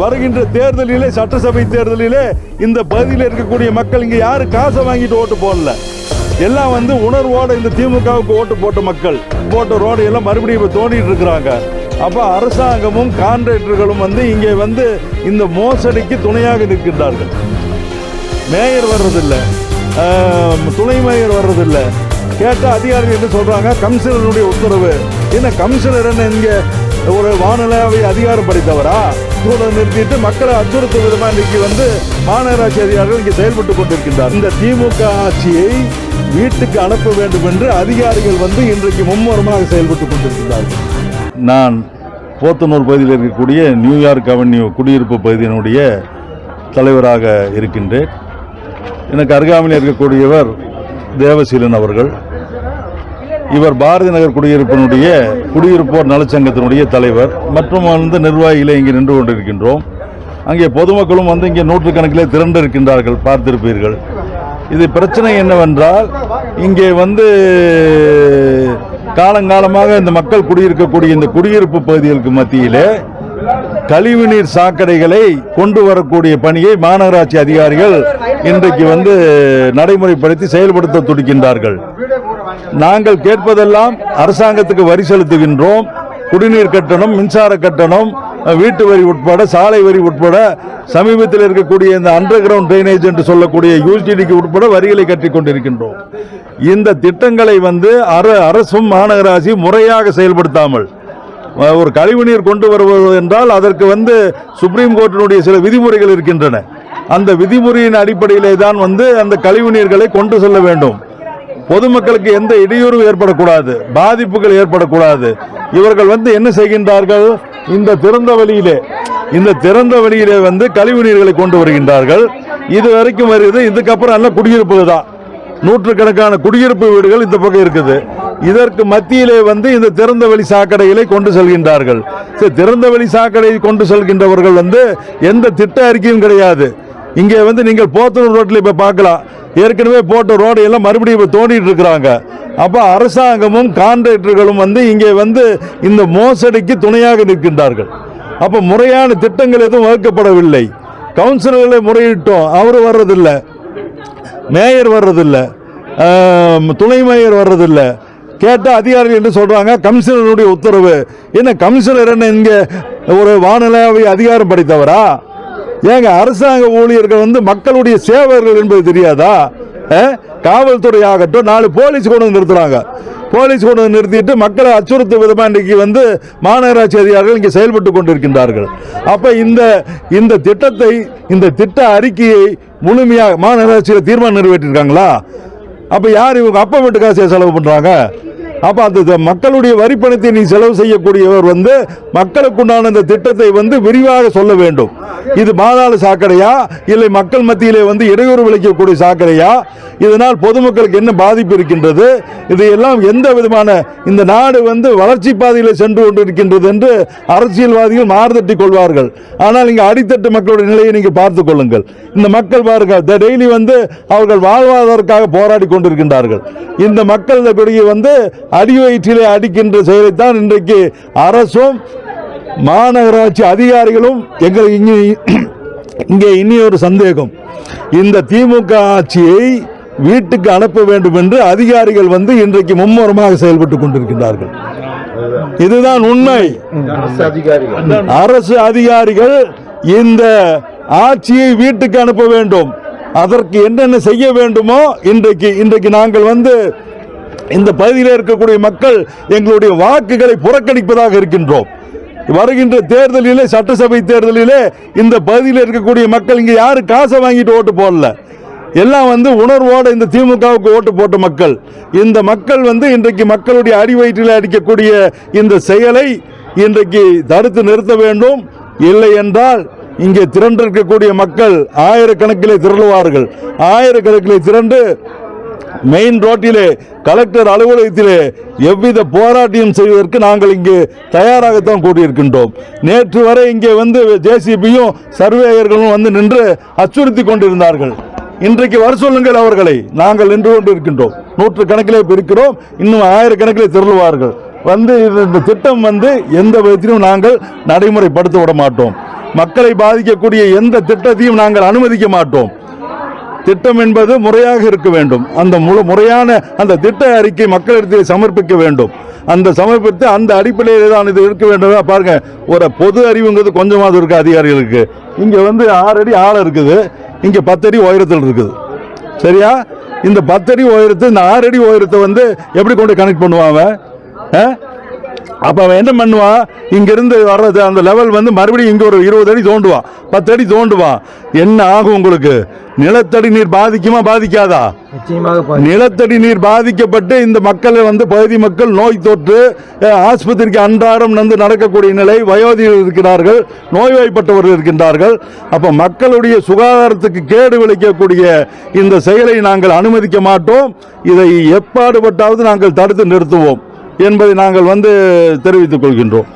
வருகின்ற தேர்தலிலே சட்டசபை தேர்தலிலே இந்த பகுதியில் இருக்கக்கூடிய மக்கள் இங்கே யாரும் காசை வாங்கிட்டு ஓட்டு போடல? எல்லாம் வந்து உணர்வோடு இந்த திமுகவுக்கு ஓட்டு போட்ட மக்கள். போட்ட ரோடு எல்லாம் மறுபடியும் இப்போ தோண்டிட்டு இருக்கிறாங்க. அப்போ அரசாங்கமும் கான்ட்ராக்டர்களும் வந்து இங்கே வந்து இந்த மோசடிக்கு துணையாக நிற்கின்றார்கள். மேயர் வர்றதில்லை. துணை மேயர் வர்றதில்லை. கேட்டால் அதிகாரிகள் என்ன சொல்கிறாங்க கமிஷனருடைய உத்தரவு. என்ன கமிஷனர் என்ன இங்கே ஒரு வானிலை அதிகாரம் படைத்தவரா? கூட நிறுத்திட்டு மக்களை அச்சுறுத்தும் விதமாக இன்னைக்கு வந்து மாநகராட்சி அதிகாரிகள் இங்கே செயல்பட்டு கொண்டிருக்கின்றார். இந்த திமுக ஆட்சியை வீட்டுக்கு அனுப்ப வேண்டும் என்று அதிகாரிகள் வந்து இன்றைக்கு மும்முரமாக செயல்பட்டு கொண்டிருக்கிறார்கள் நான் போத்தனூர் பகுதியில் இருக்கக்கூடிய நியூயார்க் அவென்யூ குடியிருப்பு பகுதியினுடைய தலைவராக இருக்கின்றேன். எனக்கு அருகாமையில் இருக்கக்கூடியவர் தேவசீலன் அவர்கள். இவர் பாரதி நகர் குடியிருப்பினுடைய குடியிருப்போர் நலச்சங்கத்தினுடைய தலைவர் மற்றும் வந்து நிர்வாகிகளை இங்கே நின்று கொண்டிருக்கின்றோம். அங்கே பொதுமக்களும் வந்து இங்கே நூற்றுக்கணக்கிலே திரண்டு இருக்கின்றார்கள் பார்த்திருப்பீர்கள். இது பிரச்சனை என்னவென்றால் இங்கே வந்து காலங்காலமாக இந்த மக்கள் குடியிருக்கக்கூடிய இந்த குடியிருப்பு பகுதிகளுக்கு மத்தியிலே கழிவுநீர் சாக்கடைகளை கொண்டு வரக்கூடிய பணியை மாநகராட்சி அதிகாரிகள் இன்றைக்கு வந்து நடைமுறைப்படுத்தி செயல்படுத்த துடிக்கின்றார்கள். நாங்கள் கேட்பதெல்லாம் அரசாங்கத்துக்கு வரி செலுத்துகின்றோம். குடிநீர் கட்டணம் மின்சார கட்டணம் வீட்டு வரி உட்பட சாலை வரி உட்பட சமீபத்தில் இருக்கக்கூடிய இந்த அண்டர் கிரவுண்ட் ட்ரைனேஜ் என்று சொல்லக்கூடிய யூஜிடிக்கு உட்பட வரிகளை கட்டிக் கொண்டிருக்கின்றோம். இந்த திட்டங்களை வந்து அர- அரசும் மாநகராட்சியும் முறையாக செயல்படுத்தாமல் ஒரு கழிவுநீர் கொண்டு வருவது என்றால் அதற்கு வந்து சுப்ரீம் கோர்ட்டினுடைய சில விதிமுறைகள் இருக்கின்றன. அந்த விதிமுறையின் அடிப்படையிலே தான் வந்து அந்த கழிவுநீர்களை கொண்டு செல்ல வேண்டும். பொதுமக்களுக்கு எந்த இடையூறும் ஏற்படக்கூடாது பாதிப்புகள் ஏற்படக்கூடாது. இவர்கள் வந்து என்ன செய்கின்றார்கள்? இந்த திறந்த வழியிலே இந்த திறந்த வழியிலே வந்து கழிவு நீர்களை கொண்டு வருகின்றார்கள். இது வரைக்கும் வருது இதுக்கப்புறம் எல்லாம் குடியிருப்பு தான். நூற்றுக்கணக்கான குடியிருப்பு வீடுகள் இந்த பக்கம் இருக்குது. இதற்கு மத்தியிலே வந்து இந்த திறந்த வெளி சாக்கடைகளை கொண்டு செல்கின்றார்கள். திறந்த வெளி சாக்கடை கொண்டு செல்கின்றவர்கள் வந்து எந்த திட்ட அறிக்கையும் கிடையாது. இங்கே வந்து நீங்கள் போத்தனூர் ரோட்டில் இப்போ பார்க்கலாம். ஏற்கனவே போட்ட ரோடு எல்லாம் மறுபடியும் இப்போ தோண்டிட்டு இருக்கிறாங்க. அப்போ அரசாங்கமும் கான்ட்ராக்டர்களும் வந்து இங்கே வந்து இந்த மோசடிக்கு துணையாக நிற்கின்றார்கள். அப்போ முறையான திட்டங்கள் எதுவும் வகுக்கப்படவில்லை. கவுன்சிலர்களை முறையிட்டோம். அவர் வர்றதில்லை. மேயர் வர்றதில்லை. துணை மேயர் வர்றதில்லை. கேட்டால் அதிகாரிகள் என்று சொல்கிறாங்க கமிஷனருடைய உத்தரவு. என்ன கமிஷனர் என்ன இங்கே ஒரு வானிலாவை அதிகாரம் படைத்தவரா? ஏங்க அரசாங்க ஊழியர்கள் வந்து மக்களுடைய சேவர்கள் என்பது தெரியாதா? காவல்துறை ஆகட்டும் நாலு போலீஸ் கொண்டு வந்து நிறுத்துறாங்க. போலீஸ் கொண்டு வந்து நிறுத்திட்டு மக்களை அச்சுறுத்தும் விதமாக இன்றைக்கி வந்து மாநகராட்சி அதிகாரிகள் இங்கே செயல்பட்டு கொண்டிருக்கின்றார்கள். அப்போ இந்த இந்த திட்டத்தை இந்த திட்ட அறிக்கையை முழுமையாக மாநகராட்சியில் தீர்மானம் நிறைவேற்றிருக்காங்களா? அப்போ யார் இவங்க அப்பா வீட்டு காசை செலவு பண்ணுறாங்க அப்போ அந்த மக்களுடைய வரிப்பணத்தை நீ செலவு செய்யக்கூடியவர் வந்து மக்களுக்குண்டான இந்த திட்டத்தை வந்து விரிவாக சொல்ல வேண்டும். இது மாதாள சாக்கடையா? இல்லை மக்கள் மத்தியிலே வந்து இடையூறு விளைக்கக்கூடிய சாக்கடையா? இதனால் பொதுமக்களுக்கு என்ன பாதிப்பு இருக்கின்றது? இதையெல்லாம் எந்த விதமான இந்த நாடு வந்து வளர்ச்சி பாதையில் சென்று கொண்டிருக்கின்றது என்று அரசியல்வாதிகள் மாறுதட்டி கொள்வார்கள். ஆனால் இங்கே அடித்தட்டு மக்களுடைய நிலையை நீங்கள் பார்த்து கொள்ளுங்கள். இந்த மக்கள் பாருங்க டெய்லி வந்து அவர்கள் வாழ்வாதாரத்திற்காக போராடி கொண்டிருக்கின்றார்கள். இந்த மக்கள் வந்து அடி வயிற்றிலே அடிக்கின்ற செயலைத்தான் இன்றைக்கு அரசும் மாநகராட்சி அதிகாரிகளும் எங்களுக்கு இங்கே இங்கே இனி ஒரு சந்தேகம். இந்த திமுக ஆட்சியை வீட்டுக்கு அனுப்ப வேண்டும் என்று அதிகாரிகள் வந்து இன்றைக்கு மும்முரமாக செயல்பட்டு கொண்டிருக்கின்றார்கள். இதுதான் உண்மை. அரசு அதிகாரிகள் இந்த ஆட்சியை வீட்டுக்கு அனுப்ப வேண்டும். அதற்கு என்னென்ன செய்ய வேண்டுமோ இன்றைக்கு இன்றைக்கு நாங்கள் வந்து இந்த பகுதியில் இருக்கக்கூடிய மக்கள் எங்களுடைய வாக்குகளை புறக்கணிப்பதாக இருக்கின்றோம். வருகின்ற தேர்தலிலே சட்டசபை தேர்தலிலே இந்த பகுதியில் இருக்கக்கூடிய மக்கள் இங்கே யாரு காசை வாங்கிட்டு ஓட்டு போடல. எல்லாம் வந்து உணர்வோடு இந்த திமுகவுக்கு ஓட்டு போட்ட மக்கள். இந்த மக்கள் வந்து இன்றைக்கு மக்களுடைய அடிவயிற்றில் அடிக்கக்கூடிய இந்த செயலை இன்றைக்கு தடுத்து நிறுத்த வேண்டும். இல்லை என்றால் இங்கே திரண்டிருக்கக்கூடிய மக்கள் ஆயிரக்கணக்கிலே திரளுவார்கள். ஆயிரக்கணக்கிலே திரண்டு மெயின் ரோட்டிலே கலெக்டர் அலுவலகத்திலே எவ்வித போராட்டம் செய்வதற்கு நாங்கள் இங்கே தயாராகத்தான் கூடியிருக்கின்றோம். நேற்று வரை இங்கே வந்து ஜேசிபியும் சர்வேயர்களும் வந்து நின்று அச்சுறுத்தி கொண்டிருந்தார்கள். இன்றைக்கு வர சொல்லுங்கள் அவர்களை. நாங்கள் நின்று கொண்டு இருக்கின்றோம் நூற்று கணக்கிலே இருக்கிறோம். இன்னும் ஆயிரக்கணக்கிலே திரளுவார்கள். வந்து இந்த திட்டம் வந்து எந்த விதத்திலும் நாங்கள் நடைமுறைப்படுத்த விட மாட்டோம். மக்களை பாதிக்கக்கூடிய எந்த திட்டத்தையும் நாங்கள் அனுமதிக்க மாட்டோம். திட்டம் என்பது முறையாக இருக்க வேண்டும். அந்த முழு முறையான அந்த திட்ட அறிக்கை மக்களிடத்தில் சமர்ப்பிக்க வேண்டும். அந்த சமர்ப்பித்து அந்த அடிப்படையில் தான் இது இருக்க வேண்டும். பாருங்க ஒரு பொது அறிவுங்கிறது கொஞ்சமாவது இருக்கு அதிகாரிகளுக்கு. இங்கே வந்து ஆறடி ஆழம் இருக்குது. இங்கே பத்தடி உயரத்தில் இருக்குது. சரியா? இந்த பத்தடி உயரத்தை இந்த ஆறடி உயரத்தை வந்து எப்படி கொண்டு கனெக்ட் பண்ணுவாங்க ஆ? அப்ப அவன் என்ன பண்ணுவான்? இங்கிருந்து வர்றது அந்த லெவல் வந்து மறுபடியும் இங்க ஒரு இருபது அடி தோண்டுவான். பத்து அடி தோண்டுவான். என்ன ஆகும் உங்களுக்கு? நிலத்தடி நீர் பாதிக்குமா பாதிக்காதா? நிலத்தடி நீர் பாதிக்கப்பட்டு இந்த மக்கள் வந்து பகுதி மக்கள் நோய் தொற்று ஆஸ்பத்திரிக்கு அன்றாடம் வந்து நடக்கக்கூடிய நிலை வயோதிகள் இருக்கிறார்கள் நோய்வாய்ப்பட்டவர்கள் இருக்கின்றார்கள். அப்ப மக்களுடைய சுகாதாரத்துக்கு கேடு விளைக்கக்கூடிய இந்த செயலை நாங்கள் அனுமதிக்க மாட்டோம். இதை எப்பாடுபட்டாவது நாங்கள் தடுத்து நிறுத்துவோம். என்பதை நாங்கள் வந்து தெரிவித்துக் கொள்கின்றோம்.